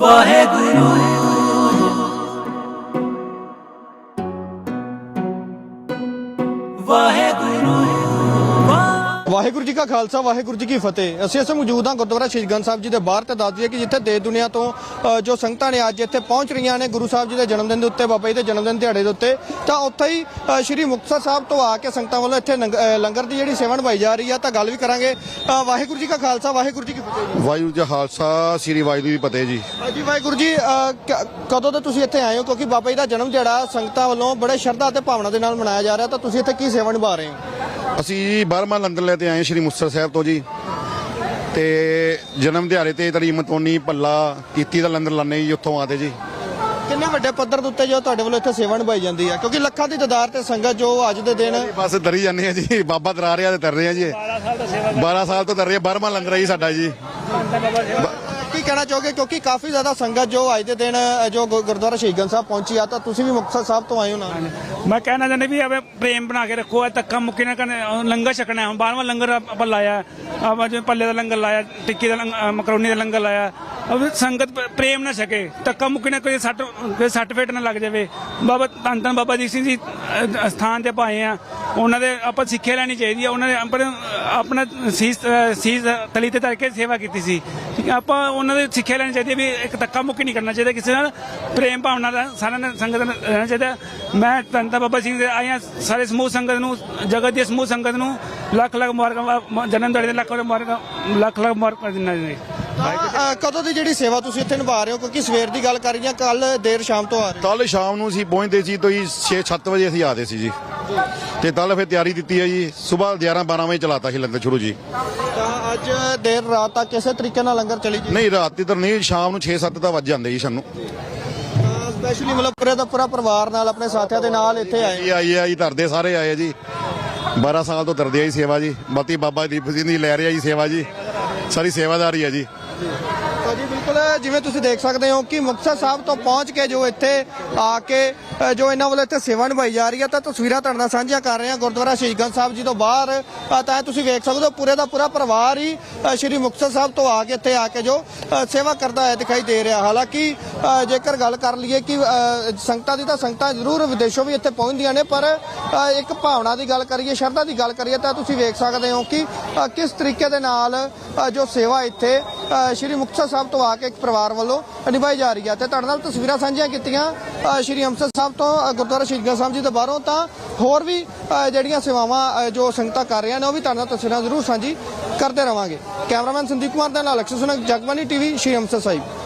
ਵਾਹਿਗੁਰੂ। ਵਾਹਿਗੁਰੂ। ਵਾਹਿਗੁਰੂ ਜੀ ਕਾ ਖਾਲਸਾ ਵਾਹਿਗੁਰੂ ਜੀ ਕੀ ਫਤਿਹ। ਅਸੀਂ ਇਸ ਮੌਜੂਦ ਹਾਂ ਗੁਰਦੁਆਰਾ ਸ਼ਹੀਦ ਗੰਜ ਸਾਹਿਬ ਜੀ ਦੇ ਬਾਹਰ ਤੇ ਦੱਸ ਦਈਏ ਕਿ ਜਿੱਥੇ ਦੇਸ਼ ਦੁਨੀਆ ਤੋਂ ਜੋ ਸੰਗਤਾਂ ਨੇ ਅੱਜ ਇੱਥੇ ਪਹੁੰਚ ਰਹੀਆਂ ਨੇ ਗੁਰੂ ਸਾਹਿਬ ਜੀ ਦੇ ਜਨਮ ਦਿਨ ਦੇ ਉੱਤੇ ਬਾਬਾ ਜੀ ਦੇ ਜਨਮ ਦਿਨ ਦਿਹਾੜੇ ਦੇ ਉੱਤੇ ਤਾਂ ਉੱਥੇ ਹੀ ਸ਼੍ਰੀ ਮੁਕਤਸਰ ਸਾਹਿਬ ਤੋਂ ਆ ਕੇ ਸੰਗਤਾਂ ਵੱਲੋਂ ਇੱਥੇ ਲੰਗਰ ਦੀ ਜਿਹੜੀ ਸੇਵਾ ਨਿਭਾਈ ਜਾ ਰਹੀ ਆ ਤਾਂ ਗੱਲ ਵੀ ਕਰਾਂਗੇ। ਵਾਹਿਗੁਰੂ ਜੀ ਕਾ ਖਾਲਸਾ ਵਾਹਿਗੁਰੂ ਜੀ ਕੀ ਫਤਿਹ ਜੀ। ਵਾਹਿਗੁਰੂ ਜੀ ਕਾ ਖਾਲਸਾ ਸ੍ਰੀ ਵਾਹਿਗੁਰੂ ਜੀ ਫਤਿਹ ਜੀ। ਜੀ ਵਾਹਿਗੁਰੂ ਜੀ ਕਦੋਂ ਤੋਂ ਤੁਸੀਂ ਇੱਥੇ ਆਏ ਹੋ? ਕਿਉਂਕਿ ਬਾਬਾ ਜੀ ਦਾ ਜਨਮ ਦਿਹਾੜਾ ਸੰਗਤਾਂ ਵੱਲੋਂ ਬੜੇ ਸ਼ਰਧਾ ਤੇ ਭਾਵਨਾ ਦੇ ਨਾਲ ਮਨਾਇਆ ਜਾ ਰਿਹਾ ਤਾਂ ਤੁਸੀਂ ਇੱਥੇ ਕੀ ਸੇਵਾ ਨਿਭਾ ਰਹੇ ਹੋ? ਅਸੀਂ ਜੀ 12ਵਾਂ ਲੰਗਰ ਲੈ ਤੇ ਆਏ ਸ੍ਰੀ ਮੁਕਤਸਰ ਸਾਹਿਬ ਤੋਂ ਜੀ। ਤੇ ਜਨਮ ਦਿਹਾੜੇ ਤੇ ਤਰੀ ਮਤੋਨੀ ਭੱਲਾ ਕੀਤੀ ਦਾ ਲੰਗਰ ਲਾਣੇ ਜੀ ਉੱਥੋਂ ਆਦੇ ਜੀ। ਕਿੰਨੇ ਵੱਡੇ ਪੱਧਰ ਦੇ ਉੱਤੇ ਜੋ ਤੁਹਾਡੇ ਵੱਲੋਂ ਇੱਥੇ ਸੇਵਾ ਨਿਭਾਈ ਜਾਂਦੀ ਹੈ ਕਿਉਂਕਿ ਲੱਖਾਂ ਦੀ ਤਾਦਾਦ ਤੇ ਸੰਗਤ ਜੋ ਅੱਜ ਦੇ ਦਿਨ ਬਸ ਦਰੀ ਜਾਂਦੇ ਆ ਜੀ ਬਾਬਾ ਤਰਾ ਰਿਹਾ ਤੇ ਤਰ ਰਹੇ ਆ ਜੀ। 12 ਸਾਲ ਤੋਂ ਤਰ ਰਹੇ ਆ 12ਵਾਂ ਲੰਗਰ ਆ ਜੀ ਸਾਡਾ ਜੀ। ਕੀ ਕਹਿਣਾ ਚਾਹੋਗੇ? ਕਿਉਂਕਿ ਕਾਫੀ ਜ਼ਿਆਦਾ ਸੰਗਤ ਜੋ ਅੱਜ ਦੇ ਦਿਨ ਜੋ ਗੁ- ਗੁਰਦੁਆਰਾ ਸ਼ਹੀਦਗੰਜ ਸਾਹਿਬ ਪਹੁੰਚੀ ਆ, ਤਾਂ ਤੁਸੀਂ ਵੀ ਮੁਕਤਸਰ ਸਾਹਿਬ ਤੋਂ ਆਏ ਹੋ ਨਾਲ? ਮੈਂ ਕਹਿਣਾ ਚਾਹੁੰਦਾ ਵੀ ਆਵੇ ਪ੍ਰੇਮ ਬਣਾ ਕੇ ਰੱਖੋ, ਇਹ ਧੱਕਾ ਮੁੱਕੀ ਨਾ ਕਰਨੇ, ਅਹ, ਲੰਗਰ ਛਕਣਾ ਹੈ ਬਾਰਵਾਂ ਲੰਗਰ ਆਪਾਂ ਲਾਇਆ, ਆਪਾਂ ਜਿਵੇਂ ਪੱਲੇ ਦਾ ਲੰਗਰ ਲਾਇਆ, ਟਿੱਕੀ ਦਾ ਲੰਗਰ ਅਹ, ਮਕਰੋਨੀ ਦਾ ਲੰਗਰ ਲਾਇਆ ਉਹ ਸੰਗਤ ਪ- ਪ੍ਰੇਮ ਨਾ ਛਕੇ ਧੱਕਾ ਮੁੱਕੀ ਨਾ ਕੋਈ ਸੱਟ ਕੋਈ ਸੱਟ ਫੇਟ ਨਾ ਲੱਗ ਜਾਵੇ। ਬਾਬਾ ਧੰਨ ਧੰਨ ਬਾਬਾ ਦੀਪ ਸਿੰਘ ਜੀ ਅਹ, ਸਥਾਨ ਤੇ ਪਾਏ ਆ ਉਹਨਾਂ ਦੇ ਆਪਾਂ ਸਿੱਖਿਆ ਲੈਣੀ ਚਾਹੀਦੀ ਆ। ਉਹਨਾਂ ਨੇ ਆਪਣੇ ਆਪਣਾ ਸੀਸ ਅਹ, ਸੀਸ ਤਲੀ ਤੇ ਧਰ ਕੇ ਸੇਵਾ ਕੀਤੀ ਸੀ। ਠੀਕ ਹੈ ਆਪਾਂ ਉਹਨਾਂ ਦੇ ਸਿੱਖਿਆ ਲੈਣੀ ਚਾਹੀਦੀ ਹੈ ਵੀ ਇੱਕ ਧੱਕਾ ਮੁੱਕੀ ਨਹੀਂ ਕਰਨਾ ਚਾਹੀਦਾ ਕਿਸੇ ਨਾਲ ਪ੍ਰੇਮ ਭਾਵਨਾ ਦਾ ਸਾਰਿਆਂ ਨਾਲ ਸੰਗਤ ਨਾਲ ਰਹਿਣਾ ਚਾਹੀਦਾ। ਮੈਂ ਧੰਨ ਧੰਨ ਬਾਬਾ ਸਿੰਘ ਦੇ ਆਇਆ ਸਾਰੇ ਸਮੂਹ ਸੰਗਤ ਨੂੰ ਜਗਤ ਦੀ ਸਮੂਹ ਸੰਗਤ ਨੂੰ ਲੱਖ ਲੱਖ ਮੁਬਾਰਕਾਂ ਜਨਮ ਦਿਹਾੜੇ ਦੇ ਲੱਖ ਲੱਖ ਮੁਬਾਰਕਾਂ ਲੱਖ ਲੱਖ ਮੁਬਾਰਕਾਂ ਦਿੰਦਾ ਜੀ। ਤਾਂ, ਅ, ਕਦੋਂ ਦੀ ਜਿਹੜੀ ਸੇਵਾ ਤੁਸੀਂ ਇੱਥੇ ਨਿਭਾ ਰਹੇ ਹੋ? ਕਿਉਂਕਿ ਸਵੇਰ ਦੀ ਗੱਲ ਕਰ ਰਹੀ ਹਾਂ ਕੱਲ ਦੇਰ ਸ਼ਾਮ ਤੋਂ ਆ ਰਹੇ ਕੱਲ ਸ਼ਾਮ ਨੂੰ ਅਸੀਂ ਪਹੁੰਚਦੇ ਸੀ ਤੋਂ ਜੀ 6-7 ਵਜੇ ਅਸੀਂ ਆਦੇ ਸੀ ਜੀ। ਤੇ ਕੱਲ ਫਿਰ ਤਿਆਰੀ ਦਿੱਤੀ ਹੈ ਜੀ। ਸਵੇਰ 11-12 ਵਜੇ ਚਲਾਤਾ ਸੀ ਲੰਗਰ ਸ਼ੁਰੂ ਜੀ। ਤਾਂ ਅੱਜ ਦੇਰ ਰਾਤ ਤੱਕ ਕਿਸੇ ਤਰੀਕੇ ਨਾਲ ਲੰਗਰ ਚਲੀ ਜੀ? ਨਹੀਂ ਰਾਤ ਦੀ ਤਾਂ ਨਹੀਂ ਸ਼ਾਮ ਨੂੰ 6-7 ਤਾਂ ਵੱਜ ਜਾਂਦੇ ਜੀ ਸਾਨੂੰ। ਸਪੈਸ਼ਲੀ ਮਤਲਬ ਪੂਰੇ ਦਾ ਪੂਰਾ ਪਰਿਵਾਰ ਨਾਲ ਆਪਣੇ ਸਾਥੀਆਂ ਦੇ ਨਾਲ ਇੱਥੇ ਆਏ ਇਹ ਆਈ ਆ ਜੀ ਧਰਦੇ ਸਾਰੇ ਆਏ ਆ ਜੀ। 12 ਸਾਲ ਤੋਂ ਧਰਦੇ ਆ ਜੀ ਸੇਵਾ ਜੀ। ਬਾਤੀ ਬਾਬਾ ਦੀਪ ਸਿੰਘ ਦੀ ਲੈ ਰਿਹਾ ਜੀ ਸੇਵਾ ਜੀ। ਸਾਰੀ ਸੇਵਾਦਾਰੀ ਆ ਜੀ। ਤਾਂ ਜੀ ਬਿਲਕੁਲ ਜਿਵੇਂ ਤੁਸੀਂ ਦੇਖ ਸਕਦੇ ਹੋ ਕਿ ਮੁਕਤਸਰ ਸਾਹਿਬ ਤੋਂ ਪਹੁੰਚ ਕੇ ਜੋ ਇੱਥੇ ਆ ਕੇ ਜੋ ਇਹਨਾਂ ਵੱਲੋਂ ਇੱਥੇ ਸੇਵਾ ਨਿਭਾਈ ਜਾ ਰਹੀ ਹੈ, ਤਾਂ ਤਸਵੀਰਾਂ ਤੁਹਾਡੇ ਨਾਲ ਸਾਂਝੀਆਂ ਕਰ ਰਹੇ ਹਾਂ। ਗੁਰਦੁਆਰਾ ਸ਼ਹੀਦਗੰਜ ਸਾਹਿਬ ਜੀ ਤੋਂ ਬਾਹਰ। ਤਾਂ ਇਹ ਤੁਸੀਂ ਵੇਖ ਸਕਦੇ ਹੋ, ਪੂਰੇ ਦਾ ਪੂਰਾ ਪਰਿਵਾਰ ਹੀ ਸ਼੍ਰੀ ਮੁਕਤਸਰ ਸਾਹਿਬ ਤੋਂ ਆ ਕੇ ਇੱਥੇ ਆ ਕੇ ਜੋ ਸੇਵਾ ਕਰਦਾ ਹੈ ਦਿਖਾਈ ਦੇ ਰਿਹਾ। ਹਾਲਾਂਕਿ ਜੇਕਰ ਗੱਲ ਕਰ ਲਈਏ ਕਿ ਸੰਗਤਾਂ ਦੀ ਤਾਂ ਸੰਗਤਾਂ ਜ਼ਰੂਰ ਵਿਦੇਸ਼ੋਂ ਵੀ ਇੱਥੇ ਪਹੁੰਚਦੀਆਂ ਨੇ, ਪਰ ਇੱਕ ਭਾਵਨਾ ਦੀ ਗੱਲ ਕਰੀਏ, ਸ਼ਰਧਾ ਦੀ ਗੱਲ ਕਰੀਏ, ਤਾਂ ਤੁਸੀਂ ਵੇਖ ਸਕਦੇ ਹੋ ਕਿ ਕਿਸ ਤਰੀਕੇ ਦੇ ਨਾਲ ਜੋ ਸੇਵਾ ਇੱਥੇ ਸ਼੍ਰੀ ਮੁਕਤਸਰ ਸਾਹਿਬ ਤੋਂ ਆ ਕੇ ਇੱਕ ਪਰਿਵਾਰ ਵੱਲੋਂ ਨਿਭਾਈ ਜਾ ਰਹੀ ਹੈ। ਤੇ ਤੁਹਾਡੇ ਨਾਲ ਤਸਵੀਰਾਂ ਸਾਂਝੀਆਂ ਕੀਤੀਆਂ ਸ਼੍ਰੀ ਅੰਮ੍ਰਿਤਸਰ ਸਾਹਿਬ ਤੋਂ ਗੁਰਦੁਆਰਾ ਸ਼ਹੀਦਗੰਜ ਸਾਹਿਬ ਜੀ ਦੇ ਬਾਹਰੋਂ ਤਾਂ ਹੋਰ ਵੀ ਜਿਹੜੀਆਂ ਸੇਵਾਵਾਂ ਜੋ ਸੰਗਤਾਂ ਕਰ ਰਹੀਆਂ ਨੇ, ਉਹ ਵੀ ਤੁਹਾਡੇ ਨਾਲ ਤਸਵੀਰਾਂ ਜ਼ਰੂਰ ਸਾਂਝੀ ਕਰਦੇ ਰਵਾਂਗੇ। ਕੈਮਰਾਮੈਨ ਸੰਦੀਪ ਕੁਮਾਰ ਦੇ ਨਾਲ ਅਕਸ਼ਰ ਸੁਨਕ ਜਗਬਾਨੀ ਟੀਵੀ, ਸ਼੍ਰੀ ਅੰਮ੍ਰਿਤਸਰ ਸਾਹਿਬ।